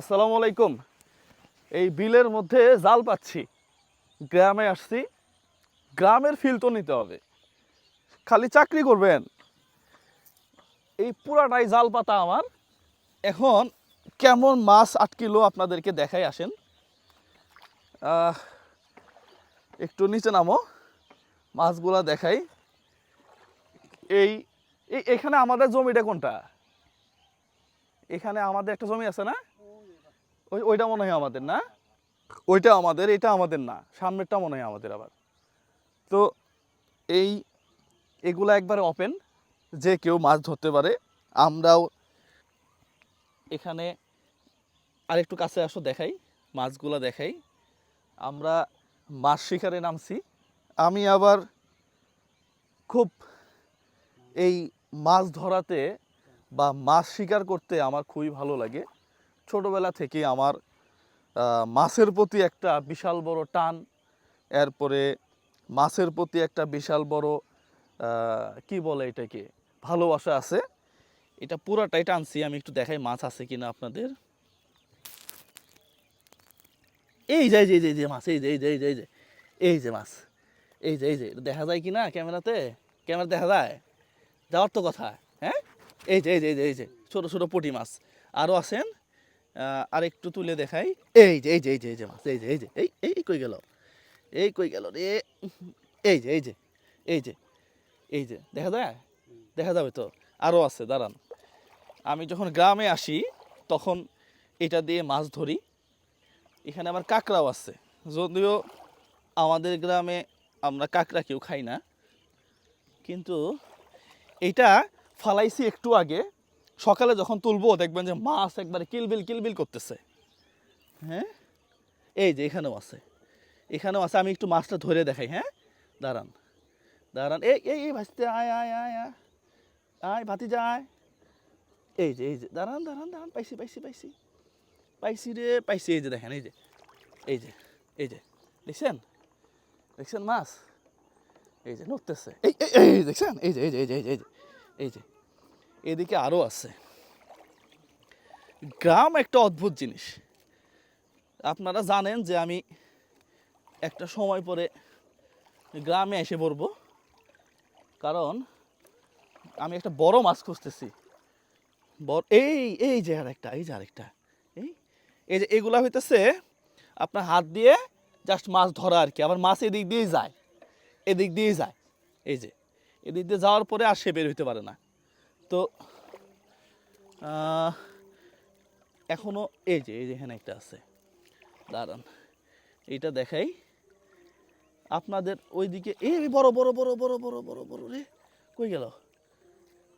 আসসালামু আলাইকুম। এই বিলের মধ্যে জাল পাচ্ছি। গ্রামে আসছি। গ্রামের ফিল তো নিতে হবে। খালি চাকরি করবেন। এই পুরাটাই জাল পাতা আমার। এখন কেমন মাছ আটকিলো আপনাদেরকে দেখাই আসেন। একটু নিচে নামো। মাছগুলা দেখাই। এই- এখানে আমাদের জমিটা কোনটা? এখানে আমাদের একটা জমি আছে না? ওই ওইটা মনে হয় আমাদের, না? ওইটা আমাদের, এটা আমাদের না। সামনেরটা মনে হয় আমাদের আবার। তো এই, এগুলা একবারে ওপেন যে কেউ মাছ ধরতে পারে, আমরাও এখানে আর একটু কাছে আসো, দেখাই, মাছগুলা দেখাই। আমরা মাছ শিকারে নামছি। আমি আবার খুব এই মাছ ধরাতে বা মাছ শিকার করতে আমার খুবই ভালো লাগে। ছোটোবেলা থেকে আমার মাছের প্রতি একটা বিশাল বড় টান এরপরে মাছের প্রতি একটা বিশাল বড় কি বলে এটাকে ভালোবাসা আছে এটা পুরাটাই টানছি আমি একটু দেখাই মাছ আছে কিনা আপনাদের এই যে এই যে যে, মাছ এই যে এই যে এই যে এই যে মাছ এই যে এই যে দেখা যায় কি না ক্যামেরাতে ক্যামেরা দেখা যায় যাওয়ার তো কথা হ্যাঁ এই যে এই যে এই যে ছোটো ছোটো পুঁটি মাছ আরও আছেন আর একটু তুলে দেখাই এই যে এই যে এই যে এই যে মাছ এই যে এই যে এই এই কই গেল এই কই গেল রে এই যে এই যে এই যে এই যে দেখা যায় দেখা যাবে তো আরও আছে দাঁড়ান আমি যখন গ্রামে আসি তখন এটা দিয়ে মাছ ধরি এখানে আমার কাঁকড়াও আছে যদিও আমাদের গ্রামে আমরা কাঁকড়া কেউ খাই না কিন্তু এইটা ফালাইছি একটু আগে সকালে যখন তুলবো দেখবেন যে মাছ একবারে কিলবিল কিলবিল করতেছে হ্যাঁ এই যে এখানেও আছে এখানেও আছে আমি একটু মাছটা ধরে দেখাই হ্যাঁ দাঁড়ান দাঁড়ান এই এই এই ভাসতে আয় আয় আয় আয় আয় ভাতি যায় এই যে এই যে দাঁড়ান দাঁড়ান দাঁড়ান পাইছি পাইছি পাইছি পাইছি রে পাইছি এই যে দেখেন এই যে এই যে এই যে দেখছেন দেখছেন মাছ এই যে নড়তেছে এই এই, দেখছেন এই যে এই যে এই যে এই যে এই যে এদিকে আরও আছে। গ্রাম একটা অদ্ভুত জিনিস। আপনারা জানেন যে আমি একটা সময় পরে গ্রামে এসে পড়ব। কারণ আমি একটা বড় মাছ খুঁজতেছি। বড় এই এই যে আরেকটা, এই যে আরেকটা। এই এই যে এগুলা হইতেছে আপনার হাত দিয়ে জাস্ট মাছ ধরা আর কি। আবার মাছ এদিক দিয়েই যায়। এদিক দিয়েই যায়। এই যে, এদিক দিয়ে যাওয়ার পরে আর সে বের হইতে পারে না। তো আহ, এখনও এই যে এই যে এখানে একটা আছে। দাঁড়ান এইটা দেখাই। আপনাদের ওইদিকে এই বড় বড় বড় বড় বড় বড় বড় রে কই গেল?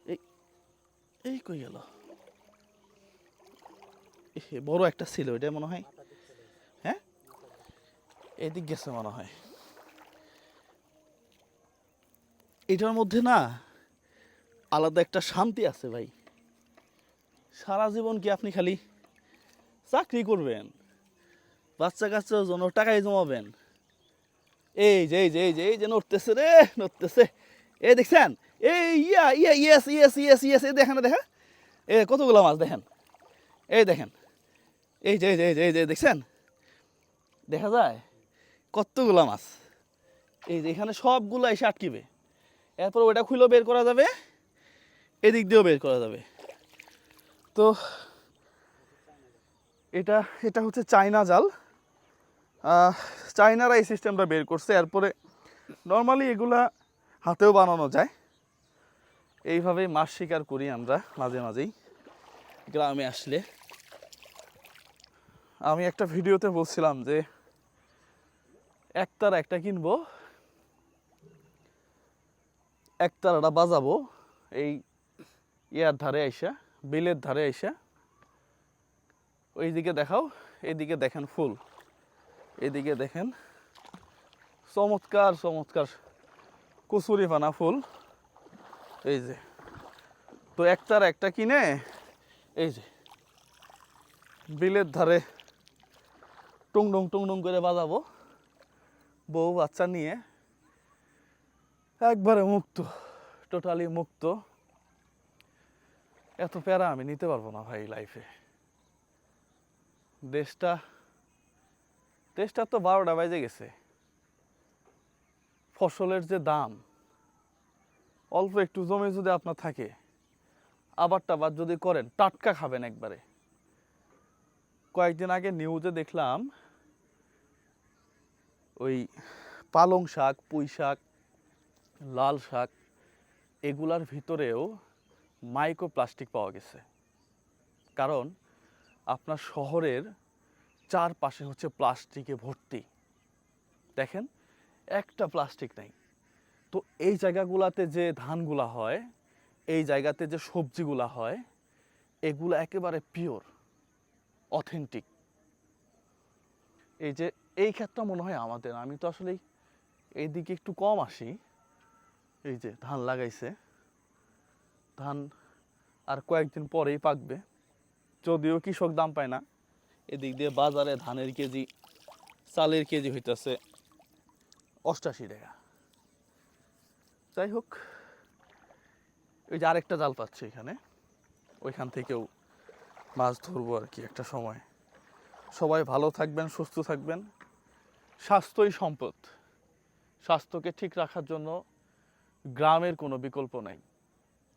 এই এই কই গেল? বড় একটা ছিল এটা মনে হয়। হ্যাঁ? এদিক গেছে মনে হয়। এটার মধ্যে না আলাদা একটা শান্তি আছে ভাই। সারা জীবন কি আপনি খালি চাকরি করবেন বাচ্চা কাচ্চার জন্য টাকাই জমাবেন? এই যে এই যে এই যে এই যে নড়তেছে রে, নড়তেছে। এই দেখছেন? এই yeah yeah, yes yes yes yes এই দেখেন দেখা এ কতগুলো মাছ দেখেন? এই দেখেন। এই যে এই যে এই যে যে, দেখছেন? দেখা যায় কতগুলো মাছ। এই যে, এখানে সবগুলো এসে আটকিবে। এরপর ওটা খুলেও বের করা যাবে। এদিক দিয়েও বের করা যাবে। তো এটা এটা হচ্ছে চায়না জাল। চায়নারা এই সিস্টেমটা বের করছে। এরপরে নর্মালি এগুলা হাতেও বানানো যায়। এইভাবেই মাছ শিকার করি আমরা মাঝে মাঝেই। গ্রামে আসলে। আমি একটা ভিডিওতে বলছিলাম যে একতার একটা কিনবো একতারাটা বাজাবো। এই ইয়ার ধারে আইসা, বিলের ধারে আইসা, ওইদিকে দেখাও এইদিকে দেখেন ফুল, এদিকে দেখেন চমৎকার চমৎকার কচুরি পানা ফুল, এই যে। তো একটার একটা কিনে, এই যে, বিলের ধারে টুংডুং টুংডুং করে বাজাবো, বউ বাচ্চা নিয়ে, একবারে মুক্ত, টোটালি মুক্ত। এত প্যারা আমি নিতে পারব না ভাই লাইফে দেশটা দেশটা তো বারোটা বাজে গেছে। ফসলের যে দাম, অল্প একটু জমি যদি আপনার থাকে আবার টাবার যদি করেন, টাটকা খাবেন একবারে। কয়েকদিন আগে নিউজে দেখলাম, ওই পালং শাক, পুঁই শাক, লাল শাক, এগুলার ভিতরেও মাইক্রো প্লাস্টিক পাওয়া গেছে। কারণ আপনার শহরের চারপাশে হচ্ছে প্লাস্টিকে ভর্তি। দেখেন, একটা প্লাস্টিক নেই। তো এই জায়গাগুলাতে যে ধানগুলা হয়, এই জায়গাতে যে সবজিগুলা হয়, এগুলো একেবারে পিওর, অথেন্টিক। এই যে, এই ক্ষেতটা মনে হয় আমাদের। আমি তো আসলে এইদিকে একটু কম আসি। এই যে, ধান লাগাইছে। ধান আর কয়েকদিন পরেই পাকবে। যদিও কৃষক দাম পায় না। এদিক দিয়ে বাজারে ধানের কেজি, চালের কেজি হইতেছে অষ্টাশি টাকা। যাই হোক ওই যে আরেকটা জাল পাচ্ছে এখানে। ওইখান থেকেও মাছ ধরবো আর কি একটা সময়। সবাই ভালো থাকবেন, সুস্থ থাকবেন। স্বাস্থ্যই সম্পদ। স্বাস্থ্যকে ঠিক রাখার জন্য গ্রামের কোনো বিকল্প নাই।